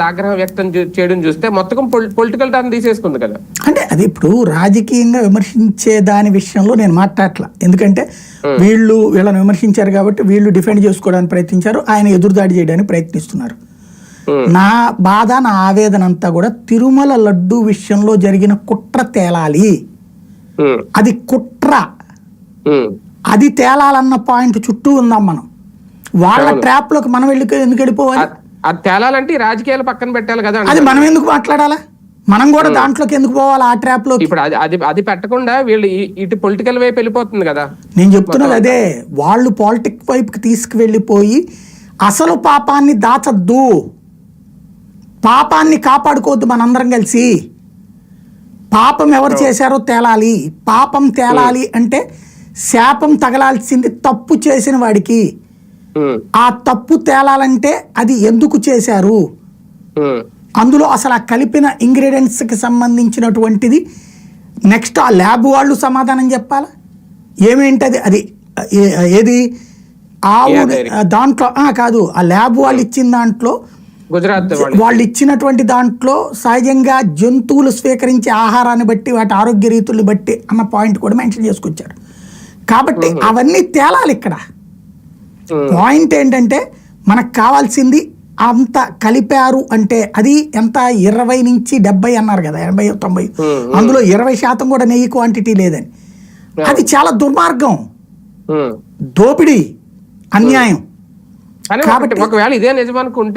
ఆగ్రహం వ్యక్తం చేయడం చూస్తే మొత్తం పొలిటికల్ టర్న్ తీసేసుకుంది కదా. అంటే అది ఇప్పుడు రాజకీయంగా విమర్శించే దాని విషయంలో నేను మాట్లాడట్లా. ఎందుకంటే వీళ్ళు వీళ్ళని విమర్శించారు కాబట్టి వీళ్ళు డిఫెండ్ చేసుకోవడానికి ప్రయత్నించారు ఆయన ఎదురుదాడి చేయడానికి ప్రయత్నిస్తున్నారు. నా బాధ నా ఆవేదన అంతా కూడా తిరుమల లడ్డు విషయంలో జరిగిన కుట్ర తేలాలి. అది కుట్ర. అది తేలాలన్న పాయింట్ చుట్టూ ఉందాం మనం. వాళ్ళ ట్రాప్లోకి మనం వెళ్ళి ఎందుకు వెళ్ళిపోవాలి? అది తేలాలంటే రాజకీయాలు పక్కన పెట్టాలి కదా అది. మనం ఎందుకు మాట్లాడాలా? మనం కూడా దాంట్లోకి ఎందుకు పోవాలి? ఆ ట్రాప్లోకి? ఇప్పుడు అది అది అది పెట్టకుండా వీళ్ళు ఇటు పొలిటికల్ వైపు వెళ్ళిపోతుంది కదా. నేను చెప్తున్నది అదే. వాళ్ళు పాలిటిక్ వైపుకి తీసుకువెళ్ళిపోయి అసలు పాపాన్ని దాచద్దు. పాపాన్ని కాపాడుకోవద్దు మనందరం కలిసి. పాపం ఎవరు చేశారో తేలాలి. పాపం తేలాలి అంటే శాపం తగలాల్సింది తప్పు చేసిన వాడికి. ఆ తప్పు తేలాలంటే అది ఎందుకు చేశారు? అందులో అసలు ఆ కలిపిన ఇంగ్రీడియంట్స్కి సంబంధించినటువంటిది నెక్స్ట్ ఆ ల్యాబ్ వాళ్ళు సమాధానం చెప్పాలా? ఏమేంటది? అది ఏది? ఆవు? దాంట్లో ఆ, కాదు. ఆ ల్యాబ్ వాళ్ళు ఇచ్చిన దాంట్లో గుజరాత్ వాళ్ళు. ఇచ్చినటువంటి దాంట్లో సహజంగా జంతువులు స్వీకరించే ఆహారాన్ని బట్టి వాటి ఆరోగ్య రీతుల్ని బట్టి అన్న పాయింట్ కూడా మెన్షన్ చేసుకొచ్చారు. కాబట్టి అవన్నీ తేలాలి ఇక్కడ పాయింట్ ఏంటంటే మనకు కావాల్సింది అంత కలిపారు అంటే అది ఎంత? ఇరవై నుంచి డెబ్బై అన్నారు కదా ఎనభై తొంభై. Hmm, అందులో ఇరవై శాతం కూడా నెయ్యి క్వాంటిటీ లేదని. అది చాలా దుర్మార్గం. దోపిడీ అన్యాయం. ఒకటి- ఒకవేళ ఇదే నిజం అనుకుంటే